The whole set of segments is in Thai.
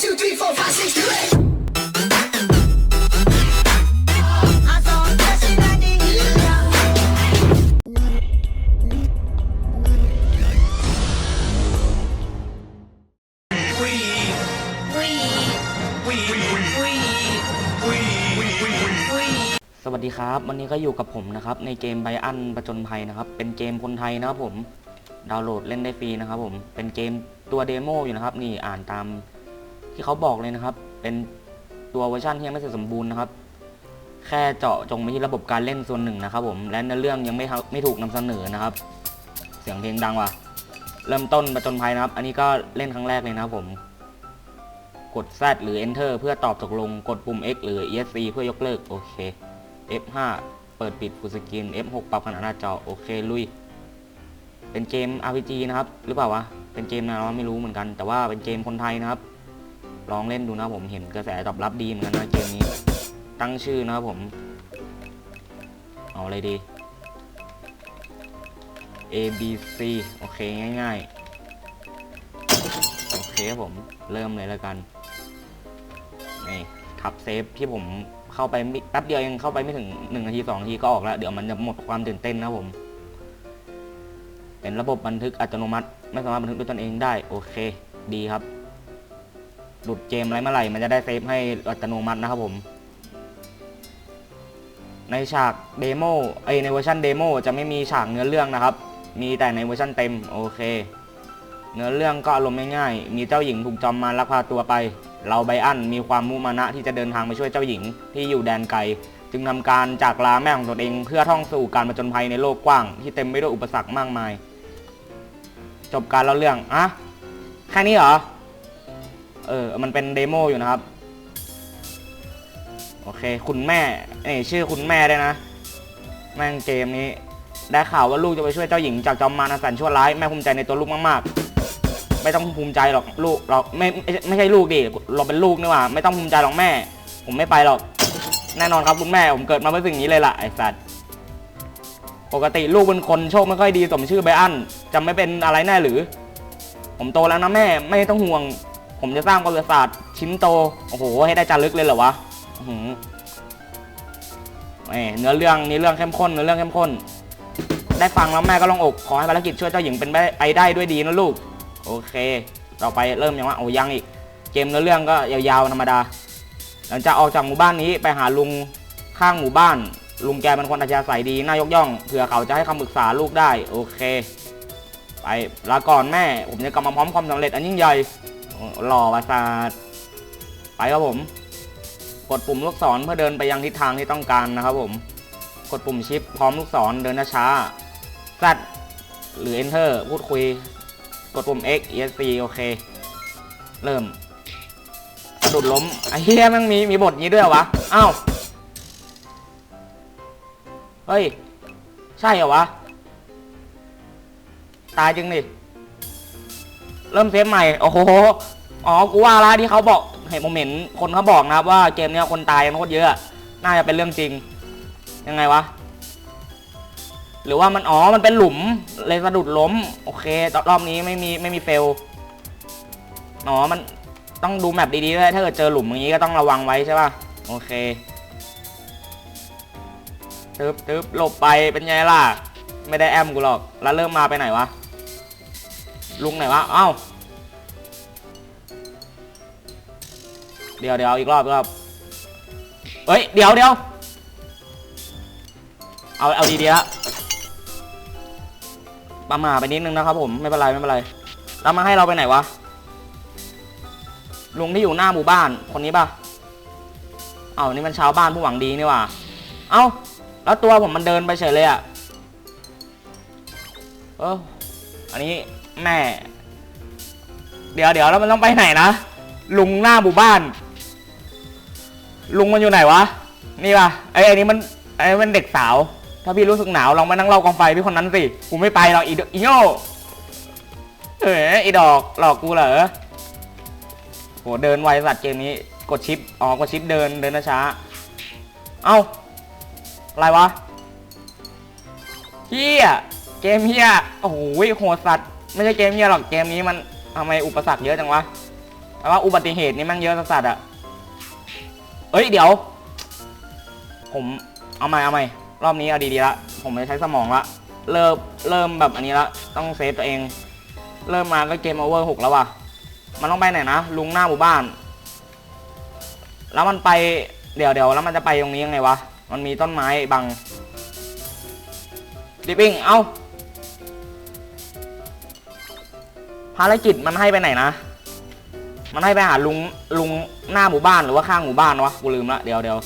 two, three, four, five, six, seven, eight. I saw a blessing at the hill. We we we we we we สวัสดีครับ วันนี้ก็อยู่กับผมนะครับ ในเกมไบอันประจนภัยนะครับ เป็นเกมคนไทยนะครับผม ดาวน์โหลดเล่นได้ฟรีนะครับผม เป็นเกมตัวเดโมอยู่นะครับ นี่อ่านตาม ที่เขาบอกเลยนะครับ เป็นตัวเวอร์ชันที่ยังไม่เสร็จสมบูรณ์นะครับ แค่เจาะจงไปที่ระบบการเล่นส่วนหนึ่งนะครับ ผม และในเรื่องยังไม่ไม่ถูกนำเสนอนะครับ เสียงเพลงดังว่ะ เริ่มต้นประจนภัยนะครับ อันนี้ก็เล่นครั้งแรกเลยนะครับผม กด Z หรือ Enter เพื่อตอบตกลง กดปุ่ม X หรือ ESC เพื่อยกเลิก โอเค F5 เปิดปิดฟูสกรีน F6 ปรับขนาดหน้าจอ โอเค ลุย เป็นเกม RPG นะครับ หรือเปล่าวะ เป็นเกมนะเราไม่รู้เหมือนกัน แต่ว่าเป็นเกมคนไทยนะครับ ลองเล่นดูนะผมเห็นกระแสตอบรับดีเหมือนกันนะเกมนี้ ตั้งชื่อนะครับผม เอาอะไรดี A B C โอเคง่าย ๆ โอเคครับผมเริ่มเลยแล้วกันนี่ทับเซฟที่ผมเข้าไปแป๊บเดียวยังเข้าไปไม่ถึง1นาที2นาทีก็ออกแล้ว เดี๋ยวมันจะหมดความตื่นเต้นนะครับผม เป็นระบบบันทึกอัตโนมัติ ไม่สามารถบันทึกด้วยตนเองได้ โอเค ดีครับ หลุดเกมอะไรเมื่อไหร่ มันจะได้เซฟให้อัตโนมัตินะครับผม ในฉากเดโมไอในเวอร์ชันเดโมจะไม่มีฉากเนื้อเรื่องนะครับ มีแต่ในเวอร์ชันเต็มโอเค เนื้อเรื่องก็อารมณ์ง่ายๆมีเจ้าหญิงถูกจอมมารลักพาตัวไป เราไบอันมีความมุมานะที่จะเดินทางไปช่วยเจ้าหญิงที่อยู่แดนไกลจึงทำการจากลาแม่ของตนเอง เพื่อท่องสู่การผจญภัยในโลกกว้าง ที่เต็มไปด้วยอุปสรรคมากมาย จบการเล่าเรื่องอะแค่นี้เหรอ เออ มันเป็นเดโมอยู่นะครับ โอเค คุณแม่เอ้ยชื่อคุณแม่ได้วยนะ แม่งเกมนี้ ได้ข่าวว่าลูกจะไปช่วยเจ้าหญิงจากจอมมารอาสันชั่วร้าย แม่ภูมิใจในตัวลูกมากๆ ไม่ต้องภูมิใจหรอกลูกเราไม่ไม่ไม่ใช่ลูกดิ เราเป็นลูกนี่หว่า ไม่ต้องภูมิใจหรอกแม่ ผมไม่ไปหรอก แน่นอนครับคุณแม่ ผมเกิดมาเพื่อสิ่งนี้เลยล่ะไอ้สัตว์ปกติลูกเป็นคนโชคไม่ค่อยดีสมชื่อไบอันจะไม่เป็นอะไรแน่หรือ ผมโตแล้วนะแม่ไม่ต้องห่วง ผมจะสร้างประวัติศาสตร์ชิ้นโต โอ้โห ให้ได้จารึกเลยเหรอวะอื้ออเนื้อเรื่องนี้เรื่องเข้มข้นเนื้อเรื่องเข้มข้น ได้ฟังแล้วแม่ก็ลงอกขอให้ภารกิจช่วยเจ้าหญิงเป็นไปได้ด้วยดีนะลูก โอเค ต่อไปเริ่มยังว่าโอ้ยังอีก เกมเนื้อเรื่องก็ยาวๆธรรมดา หลังจากออกจากหมู่บ้านนี้ไปหาลุงข้างหมู่บ้าน ลุงแกเป็นคนอัธยาศัยดีน่ายกย่องเผื่อเขาจะให้คำปรึกษาลูกได้ โอเค ไปลาก่อนแม่ ผมจะกลับมาพร้อมความสำเร็จอันยิ่งใหญ่ หล่อประสาทไปครับผม กดปุ่มลูกศรเพื่อเดินไปยังทิศทางที่ต้องการนะครับผม กดปุ่มชิปพร้อมลูกศรเดินช้าๆ Z หรือ Enter พูดคุย กดปุ่ม X ESC โอเค เริ่มสะดุดล้มไอ้เหี้ยมันมีมีบทนี้ด้วยวะอ้าวเฮ้ย ใช่เหรอวะ ตายจริงดิ เริ่มเซฟใหม่โอ้โหอ๋อกูว่าละที่เขาบอกเห็นผมเห็นคนเขาบอกนะครับว่าเกมเนี้ยคนตายกันโคตรเยอะ น่าจะเป็นเรื่องจริง ยังไงวะ หรือว่ามันอ๋อมันเป็นหลุมเลยสะดุดล้ม โอเครอบนี้ไม่มีไม่มีเฟลอ๋อมันต้องดูแมปดีๆด้วยถ้าเกิดเจอหลุมอย่างนี้ก็ต้องระวังไว้ใช่ป่ะโอเคตึ๊บตึ๊บหลบไปเป็นไงล่ะ ไม่ได้แอมกูหรอก แล้วเริ่มมาไปไหนวะ ลุงไหนวะ เอ้า เดี๋ยวเดี๋ยวอีกรอบอีกรอบเฮ้ย เดี๋ยวเดี๋ยวเอา เอาดีๆละประมาทไปนิดนึงนะครับผม ไม่เป็นไร ไม่เป็นไร แล้วมาให้เราไปไหนวะ ลุงที่อยู่หน้าหมู่บ้าน คนนี้ปะเอานี่มันชาวบ้านผู้หวังดีนี่ว่าเอ้า แล้วตัวผมมันเดินไปเฉยเลยอะเอออันนี้ แม่ เดี๋ยวเดี๋ยวแล้วมันต้องไปไหนนะ ลุงหน้าหมู่บ้าน ลุงมันอยู่ไหนวะ นี่ปะไอ้ไอ้นี่มันไอ้มันเด็กสาว ถ้าพี่รู้สึกหนาวลองมานั่งเล่ากองไฟพี่คนนั้นสิ กูไม่ไปหรอกอีดอีโง่เอ๋ไอีดอกหลอกกูเหรอโหเดินไวสัตว์เกมนี้ กดชิป อ๋อ กดชิปเดินเดินช้า เอ้า อะไรวะเฮียเกมเฮียโอ้โหโหดสัตว์ ไม่ใช่เกมเฮียหรอกเกมนี้มันทำไมอุปสรรคเยอะจังวะแต่ว่าอุบัติเหตุนี่มันเยอะสัสๆอะเอ้ยเดี๋ยว ผมเอาใหม่เอาใหม่รอบนี้เอาดีๆละผมไม่ใช้สมองละเริ่มเริ่มแบบอันนี้ละต้องเซฟตัวเอง เริ่มมาก็เกมโอเวอร์หกแล้วว่ะมันต้องไปไหนนะลุงหน้าหมู่บ้าน แล้วมันไปเดี๋ยวเดี๋ยวแล้วมันจะไปตรงนี้ยังไงวะมันมีต้นไม้บังดิปิ้งเอ้า ภารกิจมันให้ไปไหนนะ มันให้ไปหาลุงลุงหน้าหมู่บ้านหรือว่าข้างหมู่บ้านวะ กูลืมละ เดี๋ยวเดี๋ยว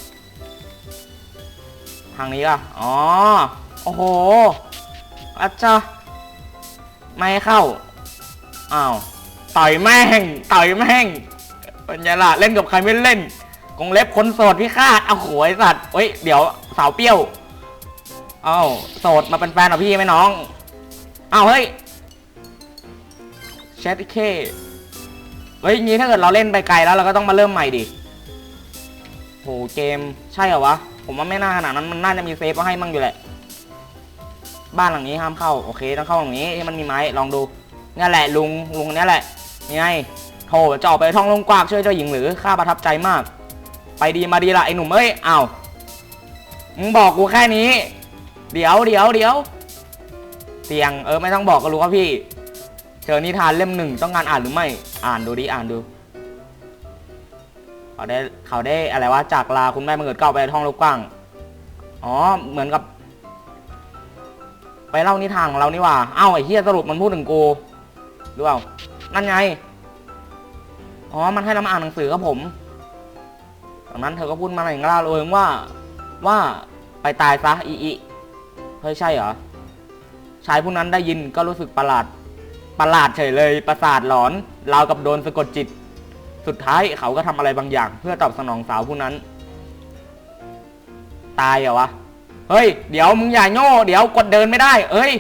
ทางนี้ล่ะอ๋อ โอ้โหอาจารย์ไม่เข้า อ้าว ต่อยแม่ง ต่อยแม่ง ปัญญาละเล่นกับใครไม่เล่น กงเล็บคนโสดพี่คาดเอาโหยสัตว์เฮ้ย เดี๋ยวสาวเปรี้ยวเอ้าโสดมาเป็นแฟนกับพี่ไหมน้องเอ้าเฮ้ย แชทเคเฮ้ยงี้ถ้าเกิดเราเล่นไปไกลแล้วเราก็ต้องมาเริ่มใหม่ดิโหเกมใช่เหรอวะ ผมว่าไม่น่าขนาดนั้นมันน่าจะมีเซฟมาให้มั่งอยู่แหละ บ้านหลังนี้ห้ามเข้าโอเคต้องเข้าหลังนี้ที่มันมีไม้ลองดูนี่แหละลุงลุงนี่แหละนี่ไงโถจะออกไปท่องลงกวากช่วยเจ้าหญิงหรือข้าประทับใจมาก ไปดีมาดีละไอ้หนุ่มเอ้ยอ้าวมึงบอกกูแค่นี้ เดี๋ยวเดี๋ยวเดี๋ยวเตียงเออไม่ต้องบอกก็รู้ครับพี่ เจอนิทานเล่มหนึ่งต้องการอ่านหรือไม่ อ่านดูดิอ่านดู เขาได้เขาได้อะไรวะจากลาคุณแม่บังเกิดเก้าไปท่องโลกกว้าง อ๋อเหมือนกับ ไปเล่านิทานของเรานี่ว่า เอ้าไอ้เฮียสรุปมันพูดถึงกูหรือเปล่านั่นไง อ๋อ มันให้เรามาอ่านหนังสือครับผมจากนั้นเธอก็พูดมาอย่างกล้าเลยว่า ว่าไปตายซะอีอีเฮ้ยใช่เหรอชายผู้นั้นได้ยินก็รู้สึกประหลาด ประหลาดเฉยเลย ประสาทหลอน ราวกับโดนสะกดจิต สุดท้ายเขาก็ทำอะไรบางอย่าง เพื่อตอบสนองสาวผู้นั้น ตายเหรอวะ เฮ้ย เดี๋ยวมึงอย่าโง่ เดี๋ยวกดเดินไม่ได้ เอ้ย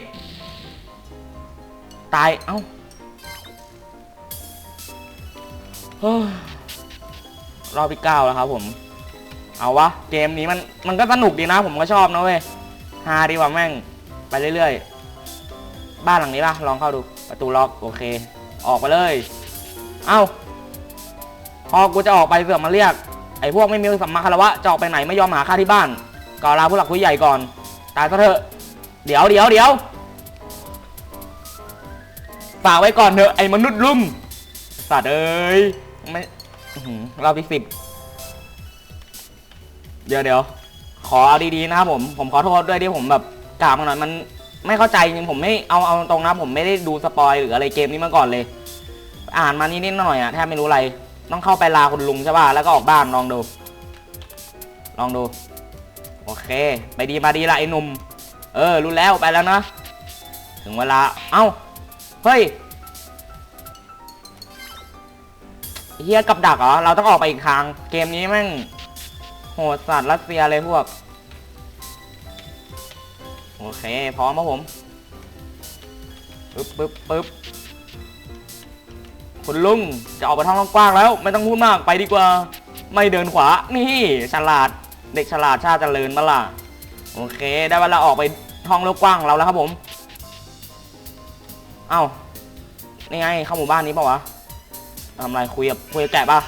ตาย เอ้าเฮ้ยรอบที่เก้าแล้วครับผม เอาวะ เกมนี้มันมันก็สนุกดีนะ ผมก็ชอบนะเว้ยฮาดีกว่าแม่ง ไปเรื่อยๆ บ้านหลังนี้ป่ะ ลองเข้าดู ประตูล็อกโอเค ออกไปเลย เอ้า พอกูจะออกไปเสือกมาเรียก ไอ้พวกไม่มีสัมมาคารวะจะออกไปไหนไม่ยอมหาข้าที่บ้านก่อลาผู้หลักผู้ใหญ่ก่อน ตายซะเถอะ เดี๋ยวเดี๋ยวเดี๋ยวฝากไว้ก่อนเถอะไอ้มนุษย์ลุ่มสัตว์เอ้ยไม่รอบที่สิบเดี๋ยวเดี๋ยวขอเอาดีๆนะครับผม ผมขอโทษด้วยที่ผมแบบกล่าวมาหน่อยมัน ไม่เข้าใจจริงผมไม่เอาเอาตรงนะผมไม่ได้ดูสปอยหรืออะไรเกมนี้มาก่อนเลย อ่านมานิดๆหน่อยอะแทบไม่รู้อะไร ต้องเข้าไปลาคุณลุงใช่ป่ะแล้วก็ออกบ้านลองดู ลองดู โอเค ไปดีมาดีละไอ้หนุ่มเออรู้แล้วไปแล้วนะ ถึงเวลา เอ้า เฮ้ยเฮียกับดักเหรอ เราต้องออกไปอีกทาง เกมนี้แม่งโหดสัตว์รัสเซียเลยพวก โอเค พร้อมครับผมปึ๊บปึ๊บปึ๊บคุณลุงจะออกไปท้องกว้างแล้ว ไม่ต้องพูดมากไปดีกว่า ไม่เดินขวา นี่ฉลาด เด็กฉลาดชาติเจริญมาล่ะ โอเค ได้เวลาออกไปท้องโลกกว้างของเราแล้วครับผม เอ้านี่ไงเข้าหมู่บ้านนี้เปล่าวะทำอะไรคุยกับคุยกับแกะปะ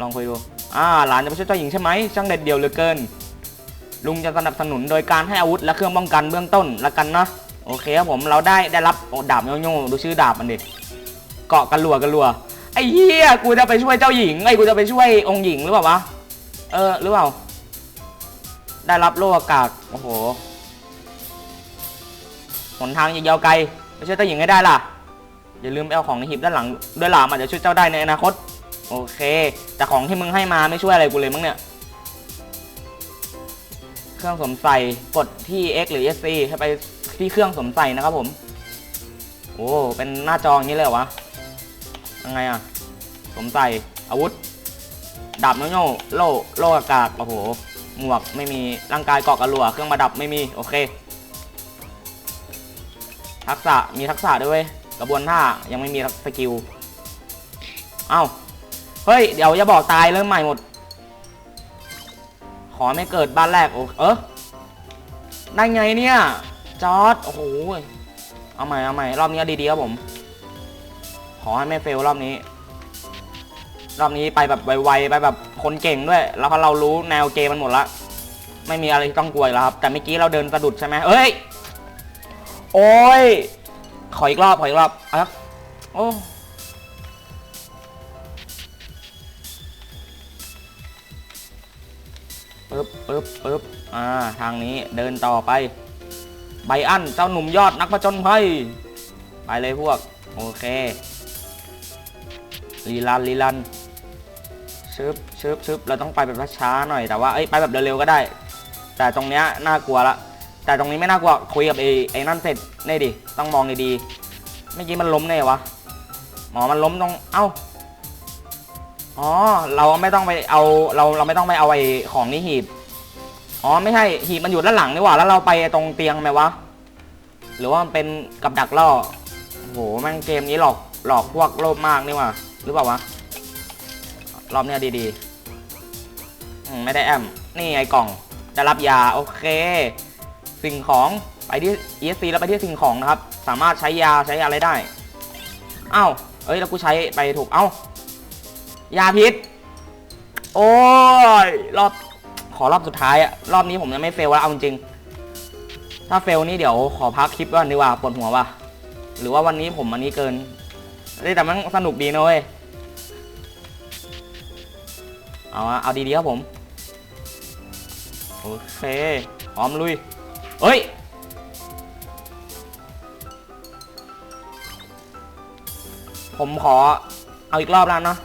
ลองคุยดู อ่า หลานจะไปช่วยเจ้าหญิงใช่ไหมช่างเด็ดเดี่ยวเหลือเกิน ลุงจะสนับสนุนโดยการให้อาวุธและเครื่องป้องกันเบื้องต้นละกันเนาะโอเคครับผมเราได้ได้รับดาบโยงๆดูชื่อดาบมันดิเกาะกันรัวกันรัวไอ้เหี้ยกูจะไปช่วยเจ้าหญิงไอ้กูจะไปช่วยองค์หญิงหรือเปล่าวะเออหรือเปล่า ได้รับโล่อากาศโอ้โหหนทางยาวไกลไปช่วยเจ้าหญิงให้ได้ล่ะอย่าลืมไปเอาของในหีบด้านหลังด้วยล่ะมันอาจจะช่วยเจ้าได้ในอนาคต โอเค แต่ของที่มึงให้มาไม่ช่วยอะไรกูเลยมั้งเนี่ย เครื่องสวมใส่กดที่ X หรือ SC ให้ไปที่เครื่องสวมใส่นะครับผม โอ้ เป็นหน้าจออย่างนี้เลยเหรอวะ ยังไงอะสวมใส่อาวุธ ดาบโยโย่โล่ โล่อากาศ โอ้โห หมวกไม่มี ร่างกายเกาะกระหลัว เครื่องประดับไม่มี โอเค ทักษะ มีทักษะด้วยเวยกระบวนท่า ยังไม่มีสกิล เอ้า เฮ้ย เดี๋ยวอย่าบอกตายเริ่มใหม่หมด อไม่เกิดบ้านแรกโอ้เออได้ไงเนี่ย จอร์ดโอ้โหเอาใหม่เอาใหม่รอบนี้ดีๆครับผม ขอให้ไม่เฟลรอบนี้ รอบนี้ไปแบบไวๆไปแบบคนเก่งด้วย แล้วพอเรารู้แนวเกมมันหมดละไม่มีอะไรต้องกลัวอีกแล้วครับ แต่เมื่อกี้เราเดินสะดุดใช่ไหมเอ้ย โอ้ย ขออีกรอบ ขออีกรอบอะโอ้ ปึ๊บปึ๊บปึ๊บอ่า ทางนี้เดินต่อไป ไบอันเจ้าหนุ่มยอดนักผจญภัย ไปเลยพวก โอเคลีลันลีลันชึบชึบชึบเราต้องไปแบบช้าๆหน่อย แต่ว่าเอ้ย ไปแบบเร็วๆก็ได้ แต่ตรงเนี้ยน่ากลัวละ แต่ตรงนี้ไม่น่ากลัว คุยกับไอ้ไอ้นั่นเสร็จนี่ดิ ต้องมองดีๆเมื่อกี้มันล้มแน่วะ หมอมันล้มตรง เอ้า อ๋อ เราไม่ต้องไปเอาเราเราไม่ต้องไปเอาไอ้ของนี่หีบ อ๋อไม่ใช่หีบมันอยู่ด้านหลังนี่หว่า แล้วเราไปตรงเตียงไหมวะ หรือว่ามันเป็นกับดักล่อโหแม่งเกมนี้หลอกหลอกพวกโลภมากนี่หว่าหรือเปล่าวะ รอบเนี้ยดีๆไม่ได้แอม นี่ไอ้กล่องจะรับยาโอเค สิ่งของไปที่ ESC แล้วไปที่สิ่งของนะครับ สามารถใช้ยาใช้อะไรได้เอ้าเอ้ยแล้วกูใช้ไปถูก เอ้า ยาพิษ โอ้ย รอบ ขอรอบสุดท้ายอะรอบนี้ผมยังไม่เฟลแล้วเอาจริง ถ้าเฟลนี่เดี๋ยวขอพักคลิปก่อนดีกว่าปวดหัวว่ะ หรือว่าวันนี้ผมอันนี้เกินแต่มันสนุกดีนะเว้ย เอาอะเอาดีๆครับผม โอเคพร้อมลุย เฮ้ยผมขอเอาอีกรอบแล้วเนาะ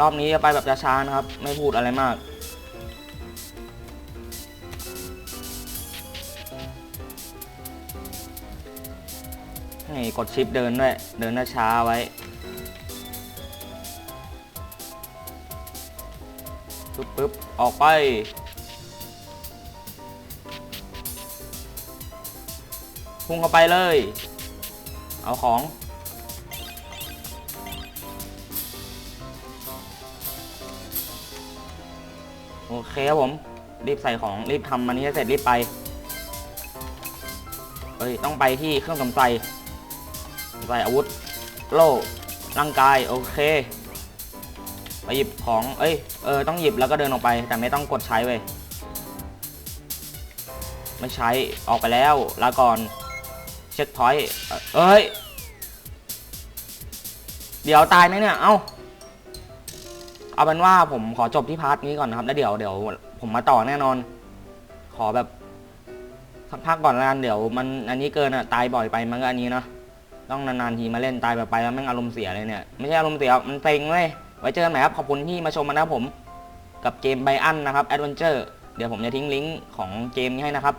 รอบนี้จะไปแบบช้าๆนะครับ ไม่พูดอะไรมาก นี่กดชิปเดินด้วย เดินช้าๆไว้ปึ๊บปึ๊บออกไปพุ่งเข้าไปเลย เอาของ โอเคครับผม รีบใส่ของรีบทำมันนี้ให้เสร็จรีบไป เอ้ย ต้องไปที่เครื่องสำไส่ใส่อาวุธ โล่ร่างกาย โอเค ไปหยิบของ เอ้ย เออ ต้องหยิบแล้วก็เดินออกไป แต่ไม่ต้องกดใช้เว้ย ไม่ใช้ ออกไปแล้ว ลาก่อน เช็คพอยต์ เอ้ย เดี๋ยวตายไหมเนี่ย เอ้า เอาเป็นว่าผมขอจบที่พาร์ทนี้ก่อนนะครับแล้วเดี๋ยวเดี๋ยวผมมาต่อแน่นอน ขอแบบสักพักก่อนละกันเดี๋ยว มันอันนี้เกินอะตายบ่อยไปมันก็อันนี้เนาะต้องนานๆทีมาเล่นตายแบบไปแล้วแม่งอารมณ์เสียเลยเนี่ยไม่ใช่อารมณ์เสียมันเซ็งเลยไว้เจอกันใหม่ครับขอบคุณที่มาชมมานะครับผมกับเกมไบอันนะครับแอดเวนเจอร์เดี๋ยวผมจะทิ้งลิงก์ของเกมนี้ให้นะครับ